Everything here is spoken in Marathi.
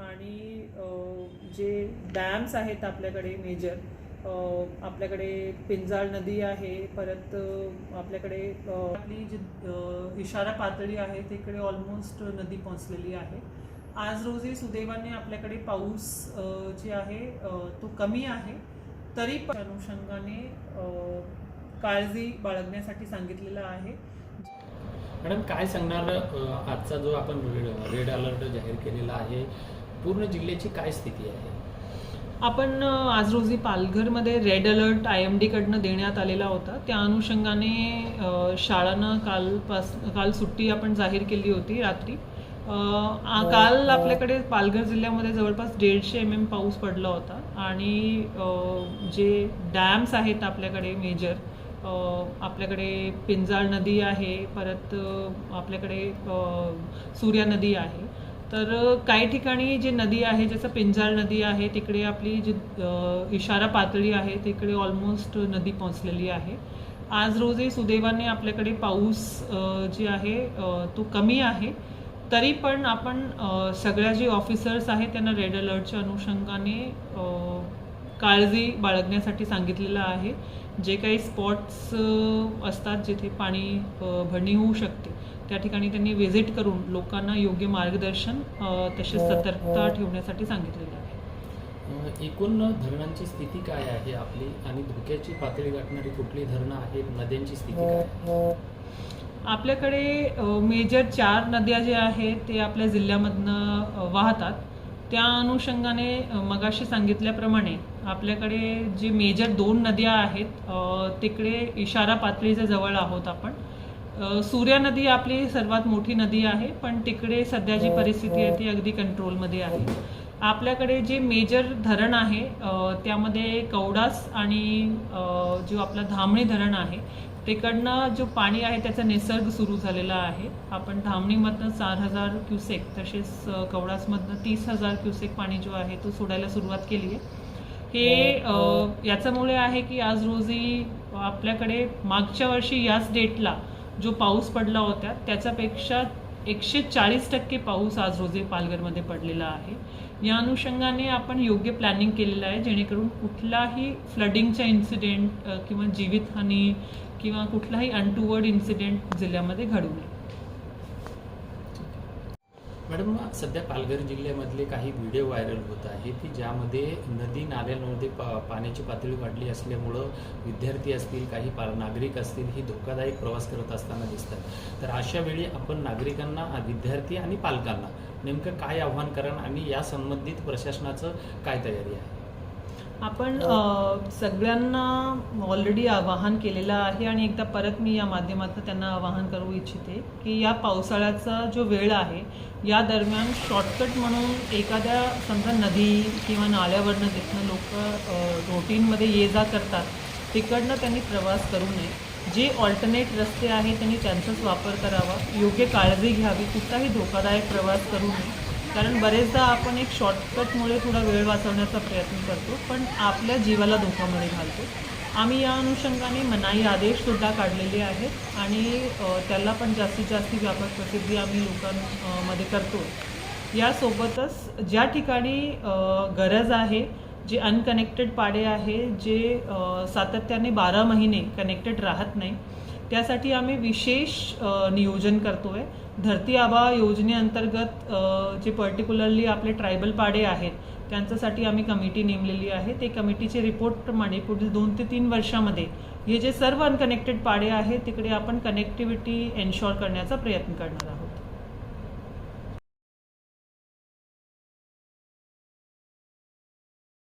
आणि जे डॅम्स आहेत आपल्याकडे मेजर आपल्याकडे पिंजाळ नदी आहे परत आपल्याकडे आपली जी इशारा पातळी आहे तिकडे ऑलमोस्ट नदी पोहोचलेली आहे. आज रोजी सुदैवाने आपल्याकडे पाऊस जे आहे तो कमी आहे. तरी पण अनुषंगाने काळजी बाळगण्यासाठी सांगितलेलं आहे. मॅडम काय सांगणार आजचा जो आपण रेड रेड अलर्ट जाहीर केलेला आहे पूर्ण जिल्ह्याची काय स्थिती आहे? आपण आज रोजी पालघरमध्ये रेड अलर्ट आय एम डीकडनं देण्यात आलेला होता. त्या अनुषंगाने शाळांना कालपास काल सुट्टी आपण जाहीर केली होती रात्री. आ- काल आपल्याकडे पालघर जिल्ह्यामध्ये जवळपास दीडशे एम एम पाऊस पडला होता. आणि जे डॅम्स आहेत आपल्याकडे मेजर आपल्याकडे पिंजाळ नदी आहे परत आपल्याकडे सूर्या नदी आहे. तर काही ठिकाणी जे नदी आहे जसं पिंजाळ नदी आहे तिकडे आपली जी इशारा पातळी आहे तिकडे ऑलमोस्ट नदी पोहोचलेली आहे. आज रोजी सुदैवाने आपल्याकडे पाऊस जे आहे तो कमी आहे. तरी पण आपण सगळ्या जे ऑफिसर्स आहेत त्यांना रेड अलर्टच्या अनुषंगाने काळजी बाळगण्यासाठी सांगितलेलं आहे. जे काही स्पॉट्स असतात जिथे पाणी भरणी होऊ शकते त्या ठिकाणी त्यांनी व्हिजिट करून लोकांना योग्य मार्गदर्शन तसेच सतर्कता ठेवण्यासाठी सांगितलेलं आहे. एकूण धरणांची स्थिती काय आहे आपली? आणि धोक्याची पातळी गाठणारी कुठली धरणं आहेत? नद्यांची स्थिती काय? आहे आपल्याकडे मेजर चार नद्या ज्या आहेत ते आपल्या जिल्ह्यामधनं वाहतात. त्या अनुषंगाने मगाशी सांगितल्याप्रमाणे आपल्याकडे जे मेजर दोन नद्या आहेत तिकडे इशारा पातळीच्या जवळ आहोत आपण. सूर्या नदी आपली सर्वात मोठी नदी आहे पण तिकडे सध्या जी परिस्थिती आहे ती अगदी कंट्रोलमध्ये आहे. आपल्याकडे जे मेजर धरण आहे त्यामध्ये कवडास आणि जो आपला धामणी धरण आहे तिकडनं जो पाणी आहे त्याचा निसर्ग सुरू झालेला आहे. आपण धामणीमधनं चार हजार क्युसेक तसेच कवडासमधनं तीस हजार क्युसेक पाणी जो आहे तो सोडायला सुरुवात केली आहे. हे अ, याच्यामुळे आहे की आज रोजी आपल्याकडे मागच्या वर्षी याच डेटला जो पाऊस पडला होता त्याच्यापेक्षा एकशे चाळीस टक्के पाऊस आज रोजे पालघरमध्ये पडलेला आहे. या अनुषंगाने आपण योग्य प्लॅनिंग केलेलं आहे जेणेकरून कुठलाही फ्लडिंगचा इन्सिडेंट किंवा जीवितहानी किंवा कुठलाही अनटुवर्ड इन्सिडेंट जिल्ह्यामध्ये घडू नये. मॅडम सध्या पालघर जिल्ह्यामधले काही व्हिडिओ व्हायरल होत आहेत की ज्यामध्ये नदी नाल्यांमध्ये पा पाण्याची पातळी वाढली असल्यामुळं विद्यार्थी असतील काही पा नागरिक असतील ही धोकादायक प्रवास करत असताना दिसतात. तर अशा वेळी आपण नागरिकांना विद्यार्थी आणि पालकांना नेमकं काय आव्हान कराल आणि या संबंधित प्रशासनाचं काय तयारी आहे? आपण सगळ्यांना ऑलरेडी आवाहन केलेलं आहे आणि एकदा परत मी या माध्यमातून त्यांना आवाहन करू इच्छिते की या पावसाळ्याचा जो वेळ आहे या दरम्यान शॉर्टकट म्हणून एखाद्या समजा नदी किंवा नाल्यावरनं जिथनं लोक रोटीनमध्ये ये जा करतात तिकडनं त्यांनी प्रवास करू नये. जे ऑल्टरनेट रस्ते आहेत त्यांनी त्यांचाच वापर करावा. योग्य काळजी घ्यावी. कुठलाही धोकादायक प्रवास करू नये. कारण बरेचदा आपण एक शॉर्टकटमुळे थोडा वेळ वाचवण्याचा प्रयत्न करतो पण आपल्या जीवाला धोकामध्ये घालतो. आम्ही या अनुषंगाने मनाई आदेशसुद्धा काढलेले आहेत आणि त्याला पण जास्तीत जास्त व्यापक प्रसिद्धी आम्ही लोकांमध्ये करतो. यासोबतच ज्या ठिकाणी गरज आहे जे अनकनेक्टेड पाडे आहे जे सातत्याने बारा महिने कनेक्टेड राहत नाही त्यासाठी आम्ही विशेष नियोजन करतो आहे धरती आबा योजनेअंतर्गत जे पर्टिक्युलरली आपले ट्रायबल पाडे आहेत त्यांच्यासाठी आम्ही कमिटी नेमलेली आहे. ते कमिटीचे रिपोर्टप्रमाणे पुढील दोन ते तीन वर्षामध्ये हे जे सर्व अनकनेक्टेड पाडे आहेत तिकडे आपण कनेक्टिव्हिटी एन्शॉर करण्याचा प्रयत्न करणार आहोत.